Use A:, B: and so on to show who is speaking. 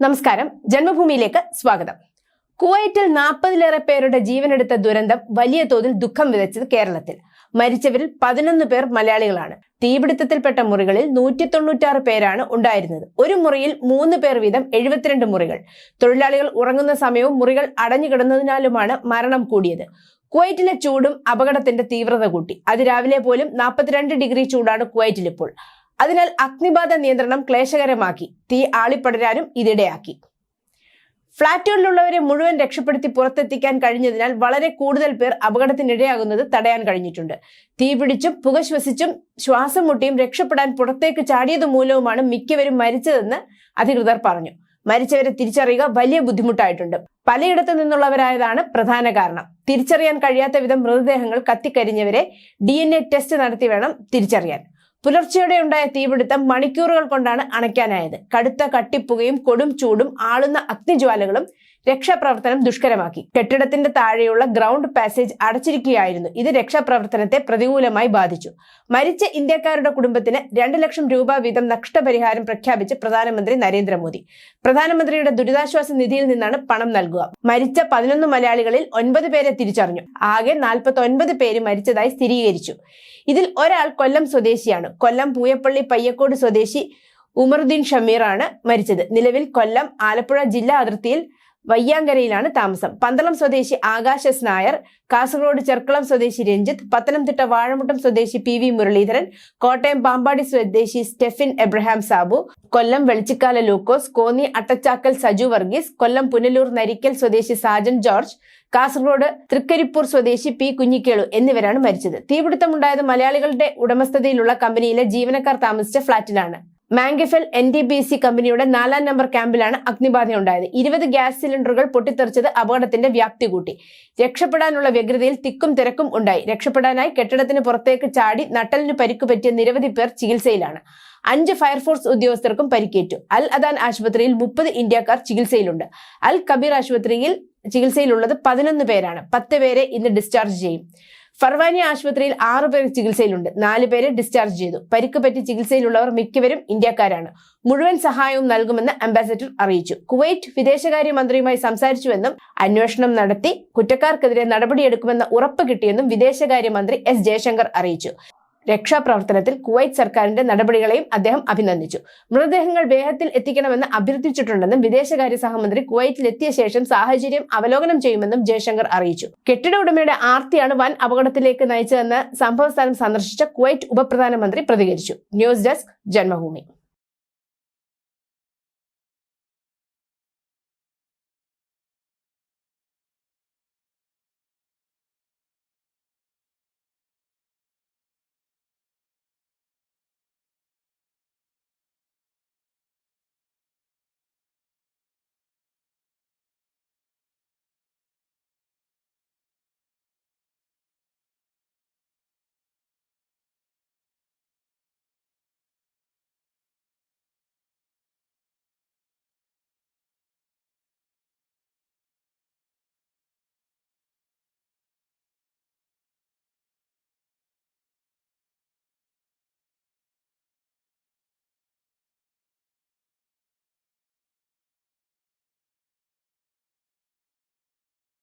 A: നമസ്കാരം. ജന്മഭൂമിയിലേക്ക് സ്വാഗതം. കുവൈറ്റിൽ നാൽപ്പതിലേറെ പേരുടെ ജീവനെടുത്ത ദുരന്തം വലിയ തോതിൽ ദുഃഖം വിതച്ചത് കേരളത്തിൽ. മരിച്ചവരിൽ പതിനൊന്ന് പേർ മലയാളികളാണ്. തീപിടുത്തത്തിൽപ്പെട്ട മുറികളിൽ നൂറ്റി തൊണ്ണൂറ്റാറ് പേരാണ് ഉണ്ടായിരുന്നത്. ഒരു മുറിയിൽ മൂന്ന് പേർ വീതം എഴുപത്തിരണ്ട് മുറികൾ. തൊഴിലാളികൾ ഉറങ്ങുന്ന സമയവും മുറികൾ അടഞ്ഞു കിടന്നതിനാലുമാണ് മരണം കൂടിയത്. കുവൈറ്റിലെ ചൂടും അപകടത്തിന്റെ തീവ്രത കൂട്ടി. അതിരാവിലെ പോലും നാൽപ്പത്തിരണ്ട് ഡിഗ്രി ചൂടാണ് കുവൈറ്റിൽ ഇപ്പോൾ. അതിനാൽ അഗ്നിബാധ നിയന്ത്രണം ക്ലേശകരമാക്കി തീ ആളിപ്പടരാനും ഇതിടയാക്കി. ഫ്ളാറ്റുകളിലുള്ളവരെ മുഴുവൻ രക്ഷപ്പെടുത്തി പുറത്തെത്തിക്കാൻ കഴിഞ്ഞതിനാൽ വളരെ കൂടുതൽ പേർ അപകടത്തിനിടയാകുന്നത് തടയാൻ കഴിഞ്ഞിട്ടുണ്ട്. തീ പിടിച്ചും പുക ശ്വസിച്ചും ശ്വാസം മുട്ടിയും രക്ഷപ്പെടാൻ പുറത്തേക്ക് ചാടിയതു മൂലവുമാണ് മിക്കവരും മരിച്ചതെന്ന് അധികൃതർ പറഞ്ഞു. മരിച്ചവരെ തിരിച്ചറിയുക വലിയ ബുദ്ധിമുട്ടായിട്ടുണ്ട്. പലയിടത്തു നിന്നുള്ളവരായതാണ് പ്രധാന കാരണം. തിരിച്ചറിയാൻ കഴിയാത്ത വിധം മൃതദേഹങ്ങൾ കത്തിക്കരിഞ്ഞവരെ ഡി ടെസ്റ്റ് നടത്തി വേണം തിരിച്ചറിയാൻ. പുലർച്ചെയോടെ ഉണ്ടായ തീപിടുത്തം മണിക്കൂറുകൾ കൊണ്ടാണ് അണയ്ക്കാനായത്. കടുത്ത കട്ടിപ്പുകയും കൊടും ചൂടും ആളുന്ന അഗ്നിജ്വാലകളും രക്ഷാപ്രവർത്തനം ദുഷ്കരമാക്കി. കെട്ടിടത്തിന്റെ താഴെയുള്ള ഗ്രൗണ്ട് പാസേജ് അടച്ചിരിക്കുകയായിരുന്നു. ഇത് രക്ഷാപ്രവർത്തനത്തെ പ്രതികൂലമായി ബാധിച്ചു. മരിച്ച ഇന്ത്യക്കാരുടെ കുടുംബത്തിന് രണ്ട് ലക്ഷം രൂപ വീതം നഷ്ടപരിഹാരം പ്രഖ്യാപിച്ച് പ്രധാനമന്ത്രി നരേന്ദ്രമോദി. പ്രധാനമന്ത്രിയുടെ ദുരിതാശ്വാസ നിധിയിൽ നിന്നാണ് പണം നൽകുക. മരിച്ച പതിനൊന്ന് മലയാളികളിൽ ഒൻപത് പേരെ തിരിച്ചറിഞ്ഞു. ആകെ നാൽപ്പത്തി ഒൻപത് പേര് മരിച്ചതായി സ്ഥിരീകരിച്ചു. ഇതിൽ ഒരാൾ കൊല്ലം സ്വദേശിയാണ്. കൊല്ലം പൂയപ്പള്ളി പയ്യക്കോട് സ്വദേശി ഉമറുദ്ദീൻ ഷമീറാണ് മരിച്ചത്. നിലവിൽ കൊല്ലം ആലപ്പുഴ ജില്ലാ അതിർത്തിയിൽ വയ്യാങ്കരയിലാണ് താമസം. പന്തളം സ്വദേശി ആകാശസ് നായർ കാസർഗോഡ് ചെർക്കളം സ്വദേശി രഞ്ജിത്ത് പത്തനംതിട്ട വാഴമുട്ടം സ്വദേശി പി വി മുരളീധരൻ കോട്ടയം പാമ്പാടി സ്വദേശി സ്റ്റെഫിൻ എബ്രഹാം സാബു കൊല്ലം വെളിച്ചിക്കാല ലൂക്കോസ് കോന്നി അട്ടച്ചാക്കൽ സജു വർഗീസ് കൊല്ലം പുനലൂർ നരിക്കൽ സ്വദേശി സാജൻ ജോർജ് കാസർഗോഡ് തൃക്കരിപ്പൂർ സ്വദേശി പി കുഞ്ഞിക്കേളു എന്നിവരാണ് മരിച്ചത്. തീപിടുത്തമുണ്ടായത് മലയാളികളുടെ ഉടമസ്ഥതയിലുള്ള കമ്പനിയിലെ ജീവനക്കാർ താമസിച്ച ഫ്ളാറ്റിലാണ്. മാംഗിഫെൽ എൻ ഡി ബി സി കമ്പനിയുടെ നാലാം നമ്പർ ക്യാമ്പിലാണ് അഗ്നിബാധയുണ്ടായത് ഇരുപത് ഗ്യാസ് സിലിണ്ടറുകൾ പൊട്ടിത്തെറിച്ചത് അപകടത്തിന്റെ വ്യാപ്തി കൂട്ടി. രക്ഷപ്പെടാനുള്ള വ്യഗ്രതയിൽ തിക്കും തിരക്കും ഉണ്ടായി. രക്ഷപ്പെടാനായി കെട്ടിടത്തിന് പുറത്തേക്ക് ചാടി നട്ടലിന് പരിക്കു പറ്റിയ നിരവധി പേർ ചികിത്സയിലാണ്. അഞ്ച് ഫയർഫോഴ്സ് ഉദ്യോഗസ്ഥർക്കും പരിക്കേറ്റു. അൽ അദാൻ ആശുപത്രിയിൽ മുപ്പത് ഇന്ത്യക്കാർ ചികിത്സയിലുണ്ട്. അൽ കബീർ ആശുപത്രിയിൽ ചികിത്സയിലുള്ളത് പതിനൊന്ന് പേരാണ്. പത്ത് പേരെ ഇന്ന് ഡിസ്ചാർജ് ചെയ്യും. ഫർവാനി ആശുപത്രിയിൽ ആറു പേർ ചികിത്സയിലുണ്ട്. നാല് പേരെ ഡിസ്ചാർജ് ചെയ്തു. പരിക്ക് പറ്റി ചികിത്സയിലുള്ളവർ മിക്കവരും ഇന്ത്യക്കാരാണ്. മുഴുവൻ സഹായവും നൽകുമെന്ന് അംബാസഡർ അറിയിച്ചു. കുവൈറ്റ് വിദേശകാര്യ മന്ത്രിയുമായി സംസാരിച്ചുവെന്നും അന്വേഷണം നടത്തി കുറ്റക്കാർക്കെതിരെ നടപടിയെടുക്കുമെന്ന ഉറപ്പ് കിട്ടിയെന്നും വിദേശകാര്യമന്ത്രി എസ് ജയശങ്കർ അറിയിച്ചു. രക്ഷാപ്രവർത്തനത്തിൽ കുവൈറ്റ് സർക്കാരിന്റെ നടപടികളെയും അദ്ദേഹം അഭിനന്ദിച്ചു. മൃതദേഹങ്ങൾ വേഗത്തിൽ എത്തിക്കണമെന്ന് അഭ്യർത്ഥിച്ചിട്ടുണ്ടെന്നും വിദേശകാര്യ സഹമന്ത്രി കുവൈറ്റിൽ എത്തിയ ശേഷം സാഹചര്യം അവലോകനം ചെയ്യുമെന്നും ജയശങ്കർ അറിയിച്ചു. കെട്ടിട ഉടമയുടെ ആർത്തിയാണ് വൻ അപകടത്തിലേക്ക് നയിച്ചതെന്ന് സംഭവസ്ഥലം സന്ദർശിച്ച കുവൈറ്റ് ഉപപ്രധാനമന്ത്രി പ്രതികരിച്ചു. News desk Janmabhumi.